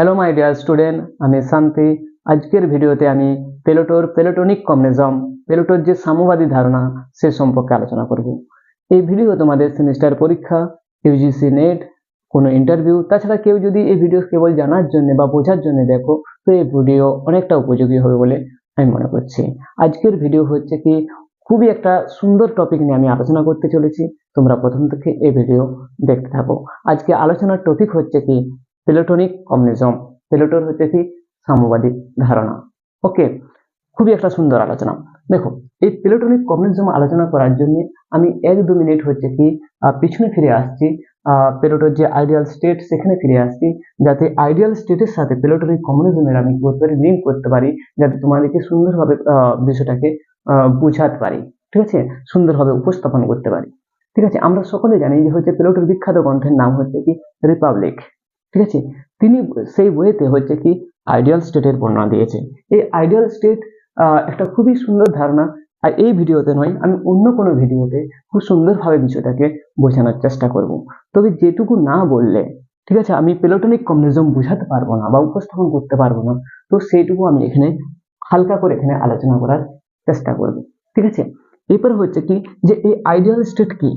Hello my dear student আমি শান্তি। আজকের ভিডিওতে আমি পেলোটোর পেলোটনিক কমিউনিজম পেলোটোর যে সাম্যবাদী ধারণা, সে সম্পর্কে আলোচনা করব। এই ভিডিও তোমাদের সেমিস্টার পরীক্ষা ইউজিসি নেট কোনো ইন্টারভিউ তাছাড়া কেউ যদি এই ভিডিও কেবল জানার জন্য বা বোঝার জন্য দেখো, তো এই ভিডিও অনেকটা উপযোগী হবে বলে আমি মনে করছি। আজকের ভিডিও হচ্ছে কি, খুবই একটা সুন্দর টপিক নিয়ে আমি আলোচনা করতে চলেছি, তোমরা প্রথম থেকে এই ভিডিও দেখতে থাকো। আজকে আলোচনার টপিক হচ্ছে কি পেলোটনিক কমিউনিজম পেলোটোর হচ্ছে কি? সাম্যবাদী ধারণা। ওকে খুবই একটা সুন্দর আলোচনা। দেখো, এই পেলোটনিক কমিউনিজম আলোচনা করার জন্য আমি এক দু মিনিট হচ্ছে কি পিছনে ফিরে আসছি। পেলোটোর যে আইডিয়াল স্টেট সেখানে ফিরে আসছি, যাতে আইডিয়াল স্টেটের সাথে পেলোটনিক কমিউনিজমের আমি পারি লিঙ্ক করতে পারি, যাতে তোমাদেরকে সুন্দরভাবে বিষয়টাকে বোঝাতে পারি। ঠিক আছে? সুন্দরভাবে উপস্থাপন করতে পারি। ঠিক আছে? আমরা সকলে জানি যে হচ্ছে পেলোটোর বিখ্যাত গ্রন্থের নাম হচ্ছে কি? রিপাবলিক ঠিক আছে? তিনি সেই বইতে হচ্ছে কি আইডিয়াল স্টেটের বর্ণনা দিয়েছে। এই আইডিয়াল স্টেট একটা খুবই সুন্দর ধারণা। আর এই ভিডিওতে নয়, আমি অন্য কোনো ভিডিওতে খুব সুন্দরভাবে বিষয়টাকে বোঝানোর চেষ্টা করব। তবে যেটুকু না বললে, ঠিক আছে, আমি পেলোটনিক কমিউনিজম বোঝাতে পারব না বা উপস্থাপন করতে পারব না, তো সেইটুকু আমি এখানে হালকা করে এখানে আলোচনা করার চেষ্টা করব। ঠিক আছে? এরপর হচ্ছে কি, যে এই আইডিয়াল স্টেট কি?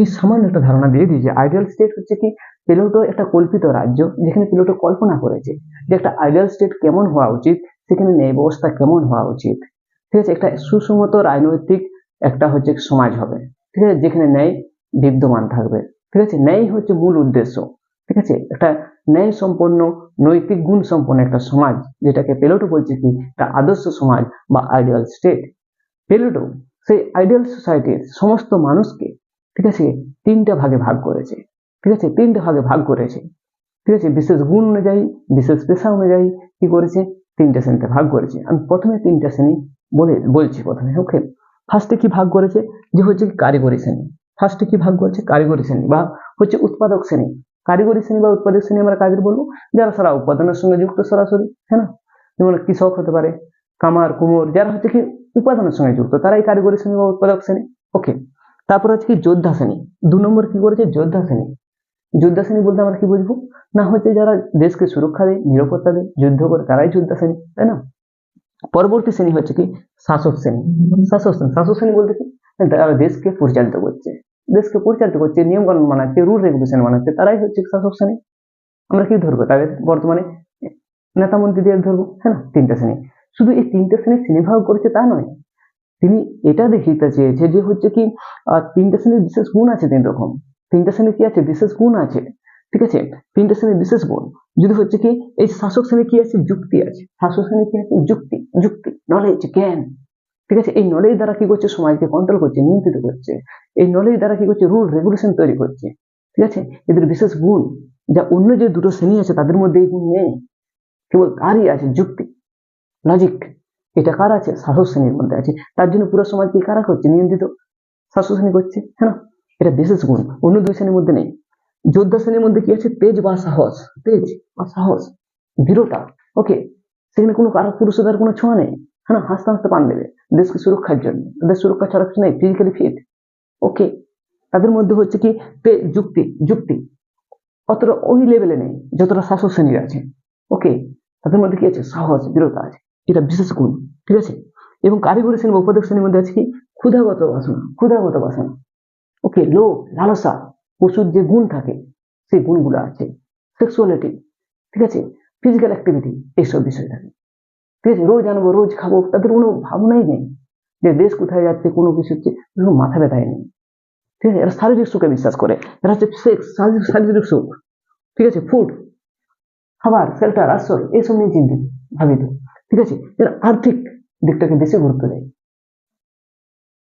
এই সামান্য একটা ধারণা দিয়ে যে আইডিয়াল স্টেট হচ্ছে কি প্লেটো একটা কল্পিত রাজ্য যেখানে প্লেটো কল্পনা করেছে যে একটা আইডিয়াল স্টেট কেমন হওয়া উচিত, সেখানে ন্যায় ব্যবস্থা কেমন হওয়া উচিত। ঠিক আছে, একটা সুসংহত রাজনৈতিক একটা হচ্ছে সমাজ হবে। ঠিক আছে, যেখানে ন্যায় বিদ্যমান থাকবে। ঠিক আছে, ন্যায় হচ্ছে মূল উদ্দেশ্য। ঠিক আছে, একটা ন্যায় সম্পন্ন, নৈতিক গুণ সম্পন্ন একটা সমাজ, যেটাকে পেলোটো বলছে কি? একটা আদর্শ সমাজ বা আইডিয়াল স্টেট পেলোটো সেই আইডিয়াল সোসাইটির সমস্ত মানুষকে, ঠিক আছে, তিনটা ভাগে ভাগ করেছে। ঠিক আছে? তিনটে ভাগে ভাগ করেছে। ঠিক আছে? বিশেষ গুণ অনুযায়ী, বিশেষ পেশা অনুযায়ী কি করেছে? তিনটে শ্রেণীতে ভাগ করেছে। আমি প্রথমে তিনটা শ্রেণি বলে, বলছি প্রথমে ওকে ফার্স্টে কি ভাগ করেছে? যে হচ্ছে কারিগরি শ্রেণি। ফার্স্টে কি ভাগ করেছে? কারিগরি শ্রেণি বা হচ্ছে উৎপাদক শ্রেণি। কারিগরি শ্রেণি বা উৎপাদক শ্রেণি আমরা কাজের বলব? যারা সারা উৎপাদনের সঙ্গে যুক্ত সরাসরি হ্যাঁ না? যেমন কৃষক হতে পারে, কামার, কুমোর, যারা হচ্ছে কি উৎপাদনের সঙ্গে যুক্ত, তারাই কারিগরি শ্রেণি বা উৎপাদক শ্রেণি ওকে তারপর হচ্ছে কি যোদ্ধা শ্রেণি। দু নম্বর কি করেছে? যোদ্ধা শ্রেণি। যোদ্ধা শ্রেণি বলতে আমরা কি বুঝব? না হচ্ছে যারা দেশকে সুরক্ষা দেয়, নিরাপত্তা দেয়, যুদ্ধ করে তারাই যোদ্ধা শ্রেণি তাই না? পরবর্তী শ্রেণি হচ্ছে কি? শাসক শ্রেণি। শাসক শ্রেণি। শাসক শ্রেণি বলতে কি? তারা দেশকে পরিচালিত করছে। দেশকে পরিচালিত করছে নিয়ম কানুন বানাচ্ছে রুল রেগুলেশন বানাচ্ছে তারাই হচ্ছে শাসক শ্রেণি। আমরা কি ধরবো? তাদের বর্তমানে নেতা মন্ত্রীদের ধরবো হ্যাঁ না? তিনটা শ্রেণি। শুধু এই তিনটা শ্রেণি শ্রেণীভাগ করেছে তা নয়, তিনি এটা দেখিতে চেয়েছে যে হচ্ছে কি তিনটা শ্রেণির বিশেষ গুণ আছে তিন রকম। তিনটা শ্রেণি কি আছে? বিশেষ গুণ আছে। ঠিক আছে? তিনটা শ্রেণির বিশেষ গুণ। যদি হচ্ছে কি, এই শাসক শ্রেণি কি আছে? যুক্তি আছে। শাসক শ্রেণি কি আছে? যুক্তি। যুক্তি। নলেজ জ্ঞান। ঠিক আছে? এই নলেজ দ্বারা কি করছে? সমাজকে কন্ট্রোল করছে, নিয়ন্ত্রিত করছে। এই নলেজ দ্বারা কি করছে? রুল রেগুলেশন তৈরি করছে। ঠিক আছে? এদের বিশেষ গুণ। যা অন্য যে দুটো শ্রেণি আছে, তাদের মধ্যে এই গুণ নেই। কেবল তারই আছে যুক্তি। লজিক এটা কার আছে? শাসক শ্রেণির মধ্যে আছে। তার জন্য পুরো সমাজ কি কারা করছে? নিয়ন্ত্রিত শাসক শ্রেণি করছে। হ্যাঁ এটা বিশেষ গুণ। অন্য দুই শ্রেণির মধ্যে নেই। যোদ্ধা শ্রেণির মধ্যে কি আছে? তেজ বা সাহস। তেজ বা সাহস। দৃঢ়তা। ওকে সেখানে কোনো কারও পুরুষতার কোনো ছোঁয়া নেই। হ্যাঁ হাসতে হাসতে পান দেবে। দেশকে সুরক্ষার জন্য। তাদের সুরক্ষা ছাড়া কিছু নেই। ফিজিক্যালি ফিট ওকে তাদের মধ্যে হচ্ছে কি? যুক্তি। যুক্তি। অতটা ওই লেভেলে নেই, যতটা শাসক শ্রেণির আছে। ওকে তাদের মধ্যে কি আছে? সাহস, দৃঢ়তা আছে। এটা বিশেষ গুণ। ঠিক আছে? এবং কারিগরি শ্রেণি বা উপাদেশ শ্রেণির মধ্যে আছে কি? ক্ষুধাগত বাসনা। ক্ষুধাগত বাসনা। ওকে, লোভ, লালসা, পশুর যে গুণ থাকে, সেই গুণগুলো আছে। সেক্সুয়ালিটি ঠিক আছে? ফিজিক্যাল অ্যাক্টিভিটি এইসব বিষয় থাকে। ঠিক আছে? রোজ আনব, রোজ খাব, তাদের কোনো ভাবনাই নেই। যে দেশ কোথায় যাচ্ছে, কোনো কিছু হচ্ছে, কোনো মাথা ব্যথায় নেই। ঠিক আছে? এরা শারীরিক সুখে বিশ্বাস করে। এরা হচ্ছে সেক্স শারীরিক শারীরিক সুখ। ঠিক আছে? ফুড খাবার শেল্টার আশ্রয়, এইসব নিয়ে চিন্তিত, ভাবিত। ঠিক আছে? এরা আর্থিক দিকটাকে বেশি গুরুত্ব দেয়।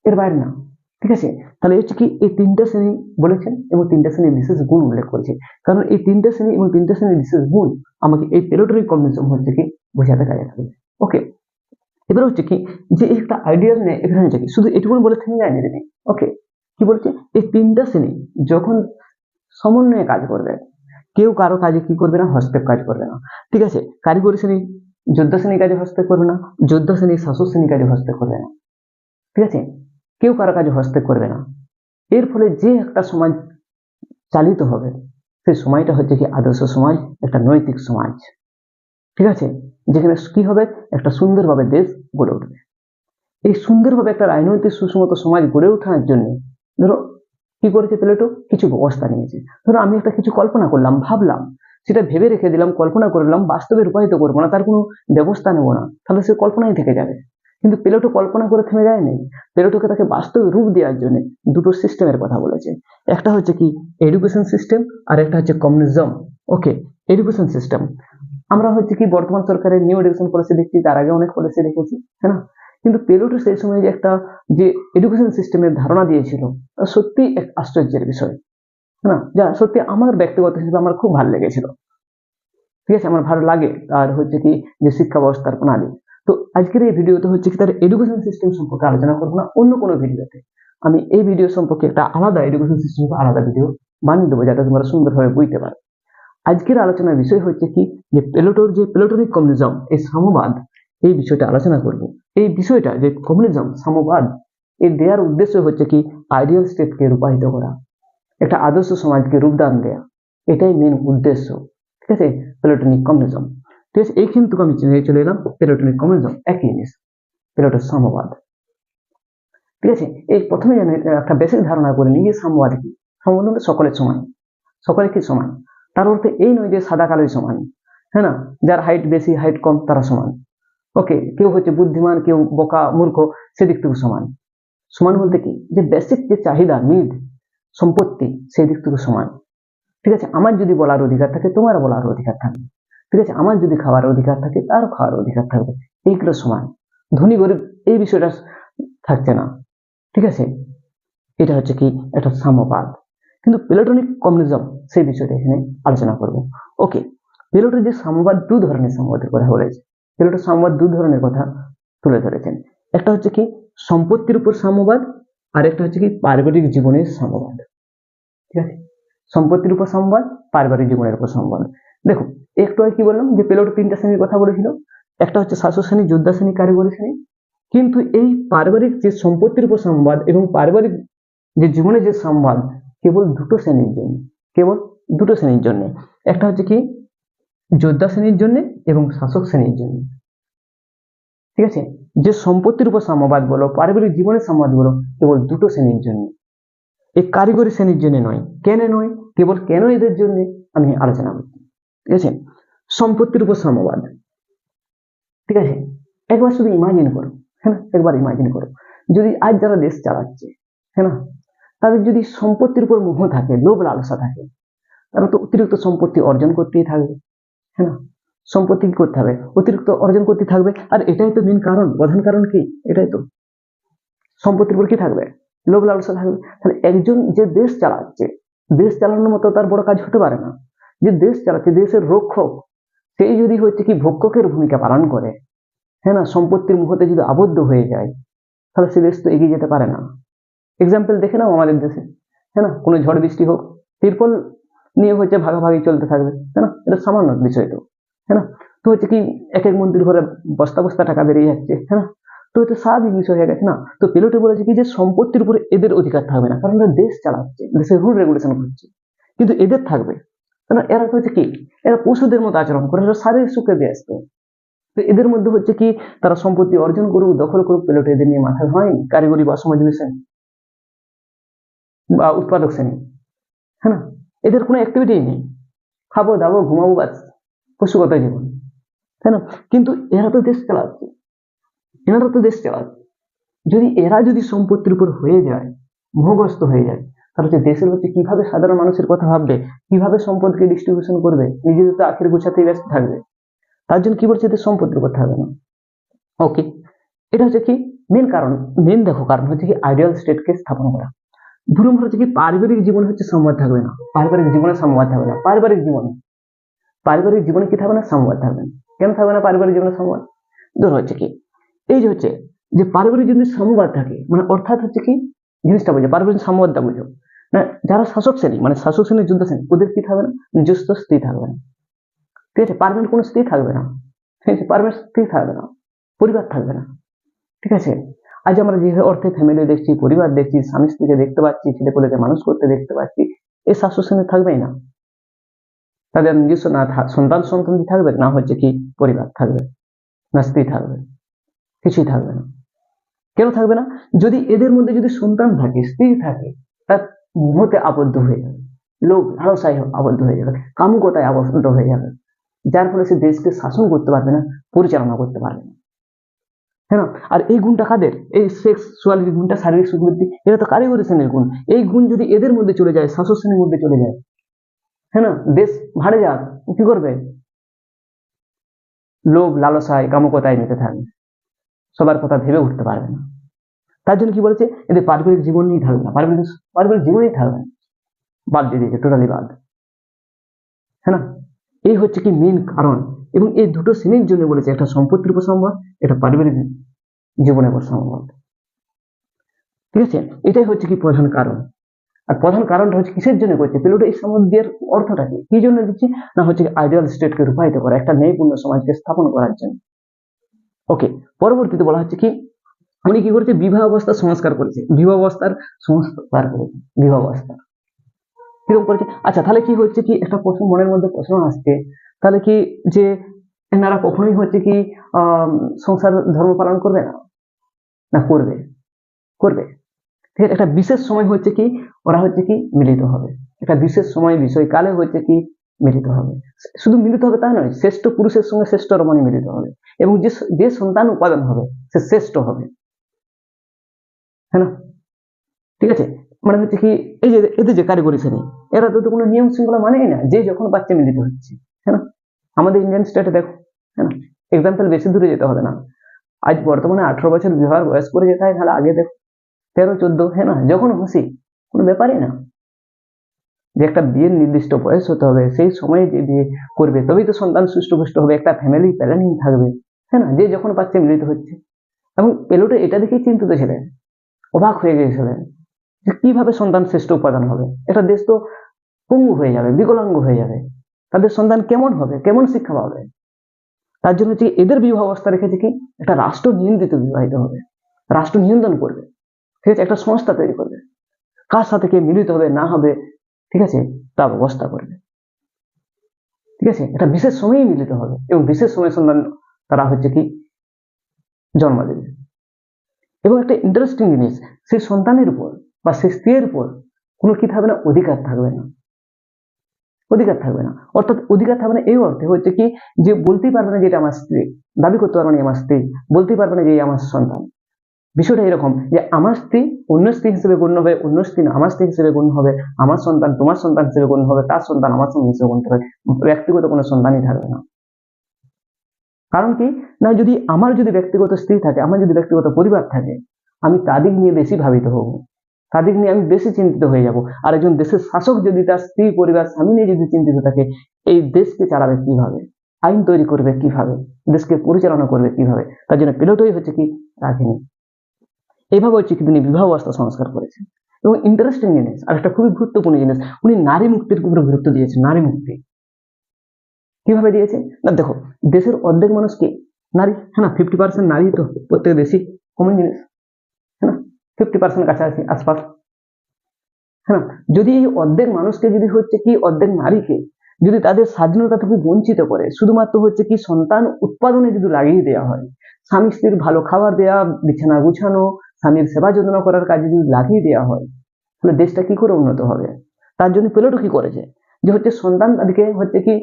এর বাইরে না। ঠিক আছে? তাহলে হচ্ছে কি এই তিনটা শ্রেণি বলেছেন এবং তিনটা শ্রেণির বিশেষ গুণ উল্লেখ করেছে। কারণ এই তিনটা শ্রেণি এবং তিনটা শ্রেণির বিশেষ গুণ আমাকে এই পেলোটরি কম্বিনেশন হচ্ছে কি বোঝাতে কাজে থাকবে ওকে এবার হচ্ছে কি যে একটা আইডিয়াল নেই এখানে হচ্ছে কি শুধু এটুকুন বলে থেমে যায়নি তিনি ওকে কি বলছে? এই তিনটা শ্রেণি যখন সমন্বয়ে কাজ করবে, কেউ কারও কাজে কি করবে না? হস্তক্ষেপ কাজ করবে না। ঠিক আছে? কারিগরি শ্রেণি, যোদ্ধা শ্রেণির কাজে হস্তক্ষেপ করবে না। যোদ্ধা শ্রেণি, শাসক শ্রেণির কাজে হস্তক্ষেপ করবে না। ঠিক আছে? কেউ কারও কাজে হস্তক্ষেপ করবে না। এর ফলে যে একটা সমাজ চালিত হবে, সেই সময়টা হচ্ছে কি আদর্শ সমাজ, একটা নৈতিক সমাজ। ঠিক আছে? যেখানে কি হবে? একটা সুন্দরভাবে দেশ গড়ে উঠবে। এই সুন্দরভাবে একটা রাজনৈতিক সুসংহত সমাজ গড়ে ওঠার জন্য, ধরো, কি করেছে প্লেটো? কিছু ব্যবস্থা নিয়েছে। ধরো, আমি একটা কিছু কল্পনা করলাম, ভাবলাম, সেটা ভেবে রেখে দিলাম, কল্পনা করলাম, বাস্তবে রূপায়িত করব না, তার কোনো ব্যবস্থা নেব না, তাহলে সে কল্পনাই থেকে যাবে। কিন্তু প্লেটো কল্পনা করে থেমে যায়নি। প্লেটোকে তাকে বাস্তবে রূপ দেওয়ার জন্য দুটো সিস্টেমের কথা বলেছে। একটা হচ্ছে কি এডুকেশন সিস্টেম আর একটা হচ্ছে কমিউনিজম ওকে এডুকেশন সিস্টেম আমরা হচ্ছে কি বর্তমান সরকারের নিউ এডুকেশন পলিসি দেখছি, তার আগে অনেক পলিসি দেখেছি হ্যাঁ না? কিন্তু পেলোটো সেই সময় যে একটা যে এডুকেশন সিস্টেমের ধারণা দিয়েছিল সত্যি এক আশ্চর্যের বিষয় না? যা সত্যি আমার ব্যক্তিগত হিসেবে আমার খুব ভালো লেগেছিল। ঠিক আছে, আমার ভালো লাগে, আর হচ্ছে কি যে শিক্ষা ব্যবস্থার প্রণালী। তো আজকের এই ভিডিওতে হচ্ছে কি তার এডুকেশন সিস্টেম সম্পর্কে আলোচনা করব না, অন্য কোনো ভিডিওতে আমি এই ভিডিও সম্পর্কে একটা আলাদা এডুকেশন সিস্টেম আলাদা ভিডিও বানিয়ে দেবো যাতে তোমরা সুন্দরভাবে বুঝতে পারো। আজকের আলোচনার বিষয় হচ্ছে কি যে প্লেটোর যে প্লেটোনিক কমিউনিজম, এই সাম্যবাদ এই বিষয়টা আলোচনা করব। এই বিষয়টা যে কমিউনিজম সাম্যবাদ এর দেওয়ার উদ্দেশ্য হচ্ছে কি আইডিয়াল স্টেটকে রূপায়িত করা, একটা আদর্শ সমাজকে রূপদান দেয়া। এটাই মেন উদ্দেশ্য। ঠিক আছে? Platonic communism. ঠিক আছে, এই কিন্তু আমি চলে এলাম প্লেটোনিক কমিউনিজম একই জিনিস প্লেটোর সাম্যবাদ ঠিক আছে, এই প্রথমে জানি একটা বেসিক ধারণা করে নিই যে সাম্যবাদ কি? মানে সকলের সমান। সকলে কি সমান? তার অর্থে এই নয় যে সাদা কালোই সমান হ্যাঁ না? যার হাইট বেশি হাইট কম, তারা সমান। ওকে কেউ হচ্ছে বুদ্ধিমান, কেউ বোকা, মূর্খ, সেদিক থেকে সমান। সমান বলতে কি? যে বেসিক যে চাহিদা নিড সম্পত্তি সেই দিক থেকে সমান। ঠিক আছে, আমার যদি বলার অধিকার থাকে তোমার বলার অধিকার থাকবে। ঠিক আছে? আমার যদি খাওয়ার অধিকার থাকে তার খাওয়ার অধিকার থাকবে। এইগুলো সমান। ধনী গরিব, এই বিষয়টা থাকছে না। ঠিক আছে? এটা হচ্ছে কি? একটা সাম্যবাদ কিন্তু প্লেটোনিক কমিউনিজম, সেই বিষয়টা এখানে আলোচনা করব। ওকে, প্লেটোর যে সাম্যবাদ দু ধরনের সাম্যবাদের কথা বলেছে। প্লেটো সাম্যবাদ দু ধরনের কথা তুলে ধরেছেন। একটা হচ্ছে কি? সম্পত্তির উপর সাম্যবাদ আর একটা হচ্ছে কি? পারিবারিক জীবনের সাম্যবাদ ঠিক আছে? সম্পত্তির উপর সাম্যবাদ পারিবারিক জীবনের উপর সাম্যবাদ দেখো একটু আগে কি বললাম যে প্লেটো তিনটা শ্রেণির কথা বলেছিল, একটা হচ্ছে শাসক শ্রেণি, যোদ্ধা শ্রেণি, কারিগরি শ্রেণি। কিন্তু এই পারিবারিক যে সম্পত্তির উপর সংবাদ এবং পারিবারিক যে জীবনে যে সংবাদ, কেবল দুটো শ্রেণির জন্য, কেবল দুটো শ্রেণির জন্য। একটা হচ্ছে কি, যোদ্ধা শ্রেণির জন্য এবং শাসক শ্রেণির জন্য। ঠিক আছে? যে সম্পত্তির উপর সাম্যবাদ বলো, পারিবারিক জীবনের সংবাদ বলো, কেবল দুটো শ্রেণির জন্য। এই কারিগরি শ্রেণির জন্য নয়। কেন নয়? কেবল কেন এদের জন্য? আমি আলোচনা করছি। ঠিক আছে? সম্পত্তির উপর সাম্যবাদ ঠিক আছে? একবার শুধু ইমাজিন করো হ্যাঁ একবার ইমাজিন করো। যদি আজ যারা দেশ চালাচ্ছে হ্যাঁ না? তাদের যদি সম্পত্তির উপর মোহ থাকে, লোভ লালসা থাকে, তারা তো অতিরিক্ত সম্পত্তি অর্জন করতেই থাকবে হ্যাঁ না? সম্পত্তি কি করতে হবে? অতিরিক্ত অর্জন করতে থাকবে। আর এটাই তো মেন কারণ, প্রধান কারণ কি? এটাই তো। সম্পত্তির উপর কি থাকবে? লোভ লালসা থাকবে। তাহলে একজন যে দেশ চালাচ্ছে, দেশ চালানোর মতো তার বড় কাজ হতে পারে না। যে দেশ চালাচ্ছে দেশের রক্ষক, সেই যদি হচ্ছে কি ভক্ষকের ভূমিকা পালন করে হ্যাঁ না, সম্পত্তির মুহূর্তে যদি আবদ্ধ হয়ে যায়, তাহলে সে দেশ তো এগিয়ে যেতে পারে না। এক্সাম্পল দেখে নাও আমাদের দেশে হ্যাঁ না, কোনো ঝড় বৃষ্টি হোক, তিরপল নিয়ে হচ্ছে ভাগাভাগি চলতে থাকবে হ্যাঁ না, এটা সামান্য বিষয় তো হ্যাঁ না, তো হচ্ছে কি এক এক মন্ত্রীর ঘরে বস্তা বস্তা টাকা বেরিয়ে যাচ্ছে হ্যাঁ না, তো এটা স্বাভাবিক বিষয় হয়ে গেছে না, তো পেলোটে বলেছে কি যে সম্পত্তির উপরে এদের অধিকার থাকবে না, কারণ দেশ চালাচ্ছে, দেশের রুল রেগুলেশন করছে, কিন্তু এদের থাকবে। কারণ এরা হচ্ছে কি? এরা পশুদের মতো আচরণ করে, এরা শারীরিক সুখে ব্যস্ত। তো এদের মধ্যে হচ্ছে কি, তারা সম্পত্তি অর্জন করুক, দখল করুক পেলোটে এদের নিয়ে মাথায় হয়নি কারিগরি বা সমাজ শ্রেণি বা উৎপাদক শ্রেণি হ্যাঁ না? এদের কোনো অ্যাক্টিভিটি নেই। খাব, দাবো, ঘুমাবো, বাস পশুগত জীবন, তাই না? কিন্তু এরা তো দেশ চালাচ্ছে। এনারা তো দেশ চালাচ্ছে। যদি এরা যদি সম্পত্তির উপর হয়ে যায় মোহগ্রস্ত হয়ে যায় তাহলে হচ্ছে দেশের হচ্ছে কীভাবে সাধারণ মানুষের কথা ভাববে, কীভাবে সম্পদকে ডিস্ট্রিবিউশন করবে, নিজেদের তো আখের গোছাতেই ব্যস্ত থাকবে। তার জন্য কি বলছে এদের সম্পত্তির উপর থাকবে না। ওকে এটা হচ্ছে কি মেন কারণ মেন দেখো কারণ হচ্ছে কি আইডিয়াল স্টেটকে স্থাপন করা। দু নম্বর হচ্ছে কি পারিবারিক জীবনে হচ্ছে সংবাদ থাকবে না। পারিবারিক জীবনে সংবাদ থাকবে না। পারিবারিক জীবনে। পারিবারিক জীবনে কি থাকবে না? সংবাদ থাকবে না। কেন থাকবে না পারিবারিক জীবনে সংবাদ? ধরো হচ্ছে কি, এই যে হচ্ছে যে পারিবারিক যদি সংবাদ থাকে মানে অর্থাৎ হচ্ছে কি জিনিসটা বোঝো, পারিবারিক সংবাদটা বুঝো। যারা শাসক শ্রেণি মানে শাসক শ্রেণির যুদ্ধ শ্রেণি, ওদের কি থাকবে না? নিজস্ব স্ত্রী থাকবে না। ঠিক আছে, পারমানেন্ট কোনো স্ত্রী থাকবে না। ঠিক আছে, পারমানেন্ট স্ত্রী থাকবে না, পরিবার থাকবে না। ঠিক আছে, আজ আমরা যে অর্থে ফ্যামিলি দেখছি, পরিবার দেখছি, স্বামী স্ত্রীকে দেখতে পাচ্ছি, ছেলে পেলেকে মানুষ করতে দেখতে পাচ্ছি এই শাসক শ্রেণি থাকবেই না। তাদের নিজস্ব না সন্তান সন্ততি থাকবে, না হচ্ছে কি পরিবার থাকবে, না স্ত্রী থাকবে, কিছুই থাকবে না। কেন থাকবে না? যদি এদের মধ্যে যদি সন্তান থাকে, স্ত্রী থাকে, তার মোহতে আবদ্ধ হয়ে যাবে। লোক লালসায় আবদ্ধ হয়ে যাবে। কামুকতায় আবদ্ধ হয়ে যাবে। যার ফলে সে দেশকে শাসন করতে পারবে না, পরিচালনা করতে পারবে না। হ্যাঁ আর এই গুণটা কাদের? এই সেক্সুয়ালিটি গুণটা, শারীরিক সুবৃদ্ধি এটা তো কারিগরি শ্রেণির গুণ। এই গুণ যদি এদের মধ্যে চলে যায়, শাসক শ্রেণির মধ্যে চলে যায় হ্যাঁ দেশ ভাড়ে যাক, কি করবে? লোভ, লালসায়, কামকতায় মেতে থাকবে। সবার কথা ভেবে উঠতে পারবে না। তার জন্য কি বলেছে? এদের পারিবারিক জীবনই থাকবে না পারিবারিক পারিবারিক জীবনই থাকবে বাদ দিয়ে দিয়েছে টোটালি বাদ। হ্যাঁ না? এই হচ্ছে কি মেন কারণ। এবং এই দুটো শ্রেণির জন্য বলেছে, একটা সম্পত্তির উপর সম্ভব এটা পারিবারিক জীবনের উপর সম্ভব ঠিক আছে? এটাই হচ্ছে কি প্রধান কারণ। আর প্রধান কারণটা হচ্ছে কিসের জন্য করছে? পেলোড এই সামুদ্রিকের অর্থটা কি? কি জন্য দিচ্ছি? না হচ্ছে আইডিয়াল স্টেটকে রূপায়িত করা, একটা ন্যায়পূর্ণ সমাজকে স্থাপন করার জন্য। ওকে পরবর্তীতে বলা হচ্ছে কি উনি কি করেছে? বিবাহ অবস্থার সংস্কার করেছে। বিবাহ অবস্থার সংস্কার করেছে বিবাহ অবস্থা। কীরকম করেছে? আচ্ছা তাহলে কি হচ্ছে কি? একটা প্রশ্ন মনের মধ্যে প্রশ্ন আসছে। তাহলে কি যে এনারা কখনোই হচ্ছে কি সংসার ধর্ম পালন করবে না? না, করবে। করবে। ঠিক একটা বিশেষ সময় হচ্ছে কি? ওরা হচ্ছে কি? মিলিত হবে। একটা বিশেষ সময় বিষয় কালে হচ্ছে কি? মিলিত হবে। শুধু মিলিত হবে তা নয়, শ্রেষ্ঠ পুরুষের সঙ্গে শ্রেষ্ঠ রমণী মিলিত হবে। এবং যে যে সন্তান উপাদান হবে, সে শ্রেষ্ঠ হবে। হ্যাঁ না ঠিক আছে মানে হচ্ছে কি এই যে এদের যে কারিগরি শ্রেণি এরা তো কোনো নিয়ম শৃঙ্খলা মানেই না যে যখন বাচ্চা মিলিত হচ্ছে হ্যাঁ না আমাদের ইন্ডিয়ান স্টেটে দেখো হ্যাঁ না এক্সাম্পল বেশি দূরে যেতে হবে না আজ বর্তমানে আঠারো বছর বিবাহ বয়স করে যেতে হয় তাহলে আগে দেখো। তেরো, চোদ্দ হ্যাঁ না? যখন খুশি, কোনো ব্যাপারই না। যে একটা বিয়ের নির্দিষ্ট বয়স হতে হবে, সেই সময়ে যে বিয়ে করবে, তবেই তো সন্তান সুষ্ঠুপুষ্ট হবে, একটা ফ্যামিলি প্ল্যানিং থাকবে হ্যাঁ না? যে যখন পাচ্ছে মিলিত হচ্ছে। এবং পেলোটা এটা দেখেই চিন্তিত ছিলেন। অবাক হয়ে গিয়েছিলেন যে কীভাবে সন্তান শ্রেষ্ঠ উপাদান হবে? একটা দেশ তো পঙ্গু হয়ে যাবে, বিকলাঙ্গ হয়ে যাবে। তাদের সন্তান কেমন হবে? কেমন শিক্ষা পাবে? তার জন্য হচ্ছে এদের বিবাহ অবস্থা রেখেছে কি? একটা রাষ্ট্র নিয়ন্ত্রিত বিবাহিত হবে। রাষ্ট্র নিয়ন্ত্রণ করবে। ঠিক আছে? একটা সংস্থা তৈরি করবে। কার সাথে কে মিলিত হবে, না হবে, ঠিক আছে? তার ব্যবস্থা করবে। ঠিক আছে? এটা বিশেষ সময়েই মিলিত হবে এবং বিশেষ সময় সন্তান তারা হচ্ছে কি? জন্ম দেবে। এবং একটা ইন্টারেস্টিং জিনিস সেই সন্তানের উপর বা সেই স্ত্রীর উপর কোনো কি থাকবে না, অধিকার থাকবে না। অধিকার থাকবে না। অর্থাৎ অধিকার থাকবে না এই অর্থে হচ্ছে কি, যে বলতেই পারবে না যে এটা আমার স্ত্রী, দাবি করতে পারবে না আমার স্ত্রী, বলতেই পারবে না যে আমার সন্তান। বিষয়টা এরকম যে আমার স্ত্রী অন্য স্ত্রী হিসেবে গণ্য হবে, অন্য স্ত্রী আমার স্ত্রী হিসেবে গণ্য হবে, আমার সন্তান তোমার সন্তান হিসেবে গণ্য হবে, তার সন্তান আমার সন্তান হিসেবে গণ্য হবে, ব্যক্তিগত কোনো সন্তানই থাকবে না। কারণ কি? না, যদি আমার যদি ব্যক্তিগত স্ত্রী থাকে, আমার যদি ব্যক্তিগত পরিবার থাকে, আমি তাদিক নিয়ে বেশি ভাবিত হব। তাদিক নিয়ে আমি বেশি চিন্তিত হয়ে যাব। আর একজন দেশের শাসক যদি তার স্ত্রী, পরিবার, স্বামী নিয়ে যদি চিন্তিত থাকে, এই দেশকে চালাবে কীভাবে? আইন তৈরি করবে কীভাবে? দেশকে পরিচালনা করবে কীভাবে? তার জন্য পেলোটই হচ্ছে কি? রাখিনি এইভাবে হচ্ছে কি তিনি বিবাহ অবস্থা সংস্কার করেছেন এবং ইন্টারেস্টিং জিনিস, আর একটা খুবই গুরুত্বপূর্ণ জিনিস, উনি নারী মুক্তির উপরে গুরুত্ব দিয়েছেন, নারী মুক্তি। কীভাবে দিয়েছে? না, দেখো, দেশের অর্ধেক মানুষ কি নারী হ্যাঁ না ফিফটি পার্সেন্ট নারী তো প্রত্যেক দেশই কমন জিনিস হ্যাঁ না ফিফটি পার্সেন্ট কাছাকাছি আশপাশ হ্যাঁ যদি এই অর্ধেক মানুষকে যদি হচ্ছে কি অর্ধেক নারীকে যদি তাদের স্বাধীনতা থেকে বঞ্চিত করে, শুধুমাত্র হচ্ছে কি সন্তান উৎপাদনে যদি লাগিয়ে দেওয়া হয়, স্বামী স্ত্রীর ভালো খাবার দেওয়া বিছানা গুছানো, স্বামীর সেবা যত্ন করার কাজে যদি লাগিয়ে দেওয়া হয়, তাহলে দেশটা কি করে উন্নত হবে? তার জন্য পেলোটো কি করেছে? যে হচ্ছে সন্তান তাদেরকে হচ্ছে কি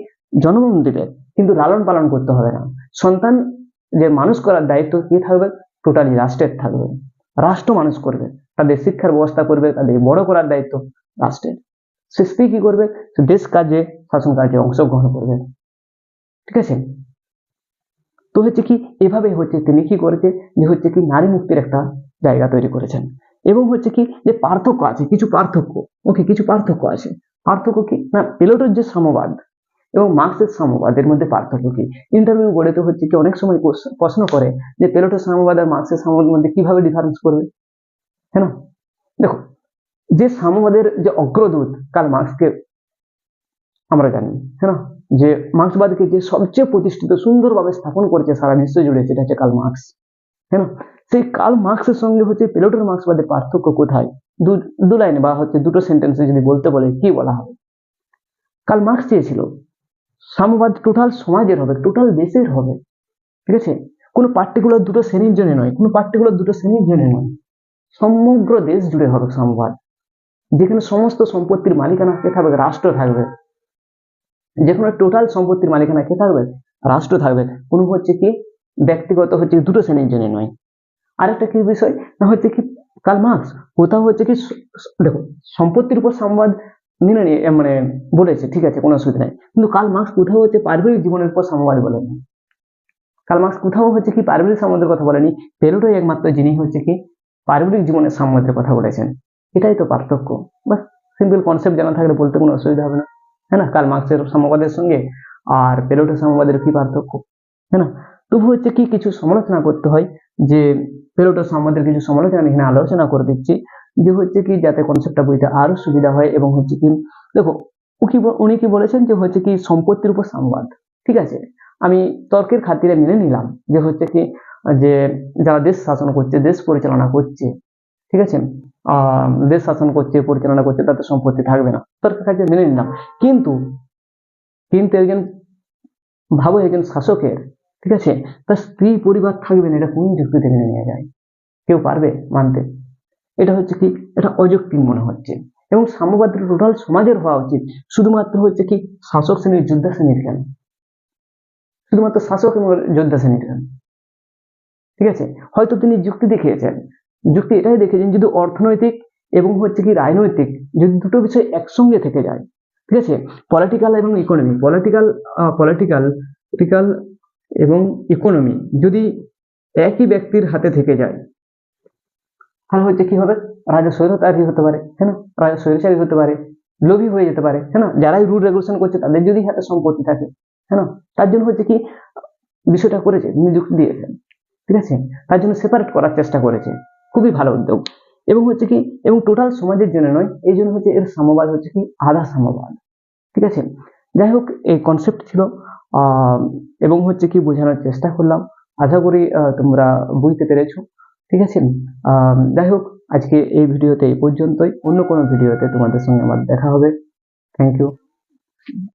জন্ম দেবে কিন্তু লালন পালন করতে হবে না। সন্তান যে মানুষ করার দায়িত্ব কি থাকবে? টোটালি রাষ্ট্রের থাকবে। রাষ্ট্র মানুষ করবে। তাদের শিক্ষার ব্যবস্থা করবে, তাদের বড় করার দায়িত্ব রাষ্ট্রের। স্ত্রী কি করবে? দেশ কাজে, শাসন কাজে অংশগ্রহণ করবে। ঠিক আছে? তো হচ্ছে কি, এভাবে হচ্ছে তিনি কি করেছে? যে হচ্ছে কি নারী মুক্তির একটা জায়গা তৈরি করেছেন। এবং হচ্ছে কি, যে পার্থক্য আছে, কিছু পার্থক্য। ওকে কিছু পার্থক্য আছে। পার্থক্য কি? না পেলোটের যে সাম্যবাদ এবং মার্ক্সের সাম্যবাদের মধ্যে পার্থক্য কি? ইন্টারভিউ বোর্ডে তো হচ্ছে কি অনেক সময় প্রশ্ন করে যে পেলোটের সাম্যবাদ আর মার্ক্সের সাম্যবাদের মধ্যে কীভাবে ডিফারেন্স করবে? হ্যাঁ দেখো, যে সাম্যবাদের যে অগ্রদূত কাল মার্ক্সকে আমরা জানি হ্যাঁ যে মার্ক্সবাদকে যে সবচেয়ে প্রতিষ্ঠিত, সুন্দরভাবে স্থাপন করেছে সারা বিশ্ব জুড়ে, সেটা হচ্ছে কাল মার্ক্স হ্যাঁ সেই কাল মার্ক্সের সঙ্গে হচ্ছে পেলোটের মার্ক্সবাদের পার্থক্য কোথায়? দু লাইনে বা হচ্ছে দুটো সেন্টেন্সে যদি বলতে বলে, কি বলা হবে? কাল মার্ক্স চেয়েছিল সাম্যবাদ টোটাল সমাজের হবে টোটাল দেশের হবে, ঠিক আছে? কোনো পার্টিকুলার দুটো শ্রেণির জন্য নয়, কোনো পার্টিকুলার দুটো শ্রেণির জন্য নয়। সমগ্র দেশ জুড়ে হবে সাম্যবাদ যেখানে সমস্ত সম্পত্তির মালিকানা কে থাকবে? রাষ্ট্র থাকবে। যেখানে টোটাল সম্পত্তির মালিকানা কে থাকবে? রাষ্ট্র থাকবে। কোনো হচ্ছে কি? ব্যক্তিগত হচ্ছে দুটো শ্রেণির জন্য নয়। আরেকটা কি বিষয়? না হচ্ছে কি? কাল মার্কস। কোথাও হচ্ছে কি? দেখো, সম্পত্তির উপর সংবাদ মেনে নিয়ে মানে বলেছে, ঠিক আছে, কোনো অসুবিধা নেই। কিন্তু কাল মার্কস কোথাও হচ্ছে পারিবারিক জীবনের উপর সমবাদ বলেনি। কাল মার্কস কোথাও হচ্ছে কি পারিবারিক সম্বন্ধের কথা বলেনি। পেরোটাই একমাত্র যিনি হচ্ছে কি পারিবারিক জীবনের সম্বন্ধের কথা বলেছেন। এটাই তো পার্থক্য। বাস সিম্পল কনসেপ্ট জানা থাকলে বলতে কোনো অসুবিধা হবে না। হ্যাঁ না? কাল মার্কসের সমবাদের সঙ্গে আর পেরোটের সমবাদের কি পার্থক্য? হ্যাঁ না? তবু হচ্ছে কি কিছু সমালোচনা করতে হয় যে পেরোটের সাম্যবাদের কিছু সমালোচনা আমি এখানে আলোচনা করে দিচ্ছি। যে হচ্ছে কি যাতে কনসেপ্টটা বুঝতে আরও সুবিধা হয় এবং হচ্ছে কি, দেখো, ও কি উনি কি বলেছেন যে হচ্ছে কি সম্পত্তির উপর সংবাদ, ঠিক আছে? আমি তর্কের খাতিরে মেনে নিলাম যে হচ্ছে কি, যে যারা দেশ শাসন করছে, দেশ পরিচালনা করছে, ঠিক আছে? দেশ শাসন করছে, পরিচালনা করছে তাতে সম্পত্তি থাকবে না। তর্কের খাতিরে মেনে নিলাম। কিন্তু কিন্তু একজন ভাবো একজন শাসকের, ঠিক আছে? তার স্ত্রী পরিবার থাকবে না, এটা কোন যুক্তি থেকে নিয়ে যায়? কেউ পারবে মানতে? এটা হচ্ছে কি? এটা অযৌক্তিক মনে হচ্ছে। এবং সাম্যবাদের টোটাল সমাজের হওয়া উচিত। শুধুমাত্র হচ্ছে কি? শাসক শ্রেণির যোদ্ধা শ্রেণির কেন শুধুমাত্র শাসক এবং যোদ্ধা শ্রেণির কেন ঠিক আছে? হয়তো তিনি যুক্তি দেখিয়েছেন। যুক্তি এটাই দেখিয়েছেন যদি অর্থনৈতিক এবং হচ্ছে কি রাজনৈতিক যদি দুটো বিষয় একসঙ্গে থেকে যায়। ঠিক আছে? পলিটিক্যাল এবং ইকোনমি পলিটিক্যাল পলিটিক্যাল পলিটিক্যাল এবং ইকোনমি যদি একই ব্যক্তির হাতে থেকে যায় তাহলে হচ্ছে কি হবে রাজা স্বৈরতারি হতে পারে হ্যাঁ না রাজা স্বৈরচারী হতে পারে, লোভী হয়ে যেতে পারে হ্যাঁ যারাই রুল রেগুলেশন করছে তাদের যদি হাতে সম্পত্তি থাকে হ্যাঁ তার জন্য হচ্ছে কি, বিষয়টা করেছে, নিযুক্তি যুক্তি দিয়েছেন ঠিক আছে? তার জন্য সেপারেট করার চেষ্টা করেছে, খুবই ভালো উদ্যোগ। এবং হচ্ছে কি, এবং টোটাল সমাজের জন্য নয়, এই জন্য হচ্ছে এর সাম্যবাদ হচ্ছে কি, আধা সাম্যবাদ ঠিক আছে? যাই হোক, এই কনসেপ্ট ছিল এবং হচ্ছে কি বোঝানোর চেষ্টা করলাম। আশা করি তোমরা বুঝতে পেরেছ। ঠিক আছে? যাই হোক, আজকে এই ভিডিওতে এই পর্যন্তই। অন্য কোনো ভিডিওতে তোমাদের সঙ্গে আমার দেখা হবে। Thank you